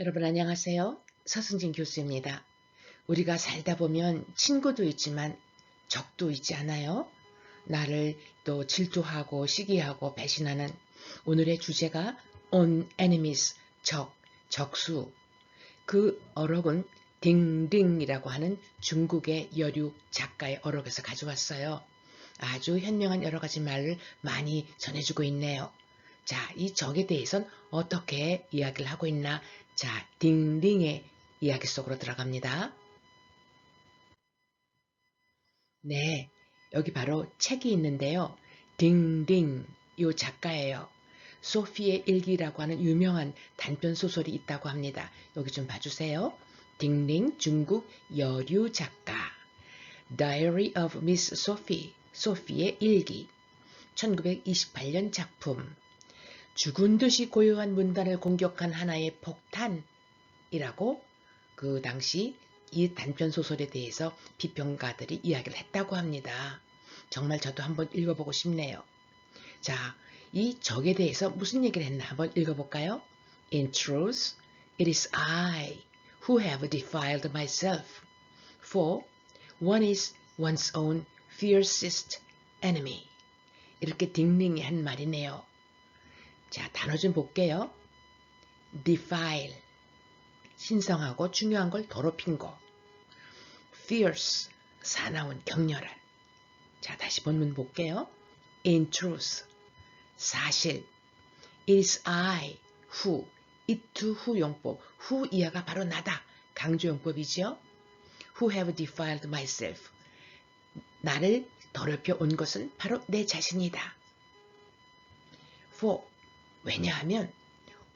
여러분 안녕하세요. 서승진 교수입니다. 우리가 살다 보면 친구도 있지만 적도 있지 않아요? 나를 또 질투하고 시기하고 배신하는 오늘의 주제가 on enemies, 적, 적수. 그 어록은 딩딩이라고 하는 중국의 여류 작가의 어록에서 가져왔어요. 아주 현명한 여러 가지 말을 많이 전해주고 있네요. 자, 이 적에 대해선 어떻게 이야기를 하고 있나? 자, 딩딩의 이야기 속으로 들어갑니다. 네, 여기 바로 책이 있는데요. 딩딩, 요 작가예요. 소피의 일기라고 하는 유명한 단편 소설이 있다고 합니다. 여기 좀 봐주세요. 딩딩 중국 여류 작가 Diary of Miss Sophie, 소피의 일기 1928년 작품 죽은 듯이 고요한 문단을 공격한 하나의 폭탄이라고 그 당시 이 단편 소설에 대해서 비평가들이 이야기를 했다고 합니다. 정말 저도 한번 읽어보고 싶네요. 자, 이 적에 대해서 무슨 얘기를 했나 한번 읽어볼까요? In truth, it is I who have defiled myself. For one is one's own fiercest enemy. 이렇게 딩링이 한 말이네요. 자, 단어 좀 볼게요. defile. 신성하고 중요한 걸 더럽힌 거. fierce. 사나운, 격렬한. 자, 다시 본문 볼게요. in truth. 사실. is I who. it who 용법. who 이하가 바로 나다. 강조 용법이죠. who have defiled myself. 나를 더럽혀 온 것은 바로 내 자신이다. for 왜냐하면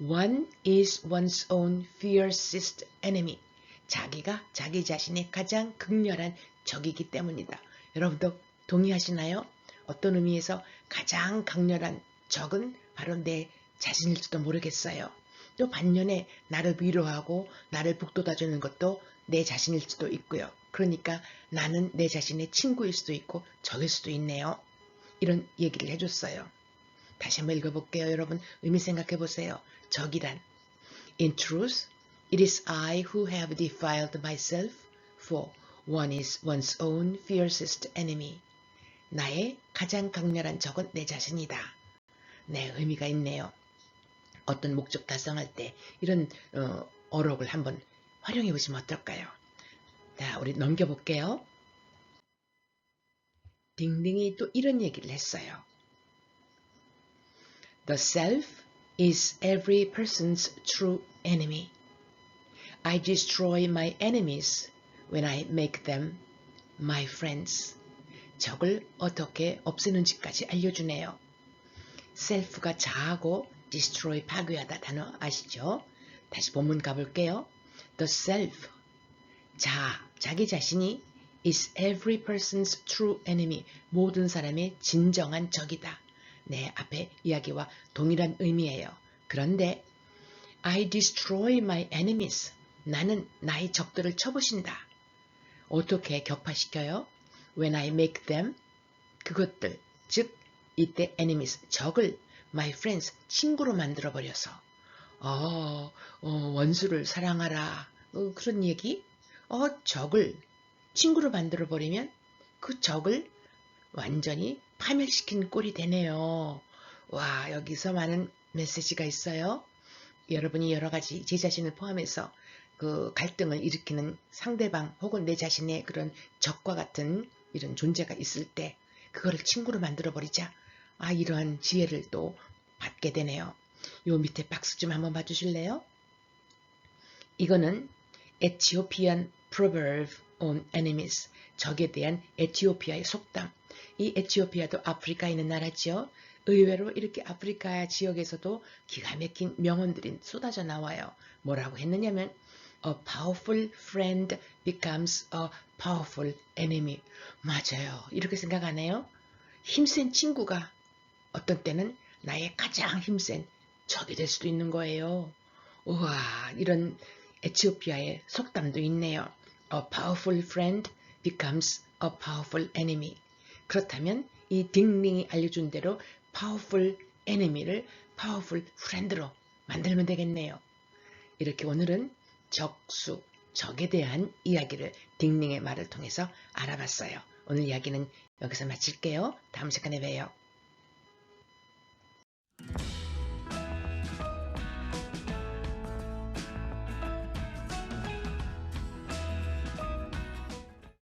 one is one's own fiercest enemy. 자기가 자기 자신의 가장 극렬한 적이기 때문이다. 여러분도 동의하시나요? 어떤 의미에서 가장 강렬한 적은 바로 내 자신일지도 모르겠어요. 또 반면에 나를 위로하고 나를 북돋아주는 것도 내 자신일지도 있고요. 그러니까 나는 내 자신의 친구일 수도 있고 적일 수도 있네요. 이런 얘기를 해줬어요. 다시 한번 읽어볼게요. 여러분 의미 생각해 보세요. 적이란 In truth, it is I who have defiled myself, for one is one's own fiercest enemy. 나의 가장 강렬한 적은 내 자신이다. 네, 의미가 있네요. 어떤 목적 달성할 때 이런 어, 어록을 한번 활용해 보시면 어떨까요? 자, 우리 넘겨볼게요. 딩딩이 또 이런 얘기를 했어요. The self is every person's true enemy. I destroy my enemies when I make them my friends. 적을 어떻게 없애는지까지 알려주네요. self가 자하고 destroy 파괴하다 단어 아시죠? 다시 본문 가볼게요. The self 자, 자기 자신이 is every person's true enemy 모든 사람의 진정한 적이다. 네, 앞에 이야기와 동일한 의미예요. 그런데 I destroy my enemies. 나는 나의 적들을 쳐부신다. 어떻게 격파시켜요? When I make them 그것들 즉 이때 enemies 적을 my friends 친구로 만들어 버려서 어, 어, 원수를 사랑하라 어, 그런 얘기 어 적을 친구로 만들어 버리면 그 적을 완전히 파멸시킨 꼴이 되네요. 와, 여기서 많은 메시지가 있어요. 여러분이 여러 가지 제 자신을 포함해서 그 갈등을 일으키는 상대방 혹은 내 자신의 그런 적과 같은 이런 존재가 있을 때 그거를 친구로 만들어 버리자. 아, 이러한 지혜를 또 받게 되네요. 요 밑에 박수 좀 한번 봐주실래요? 이거는 에티오피안 proverb on enemies 적에 대한 에티오피아의 속담 이 에티오피아도 아프리카에 있는 나라지요. 의외로 이렇게 아프리카 지역에서도 기가 막힌 명언들이 쏟아져 나와요. 뭐라고 했느냐면 A powerful friend becomes a powerful enemy. 맞아요. 이렇게 생각하네요. 힘센 친구가 어떤 때는 나의 가장 힘센 적이 될 수도 있는 거예요. 우와, 이런 에티오피아의 속담도 있네요. A powerful friend becomes a powerful enemy. 그렇다면 이 딩링이 알려준 대로 powerful enemy를 powerful friend로 만들면 되겠네요. 이렇게 오늘은 적수, 적에 대한 이야기를 딩링의 말을 통해서 알아봤어요. 오늘 이야기는 여기서 마칠게요. 다음 시간에 봬요.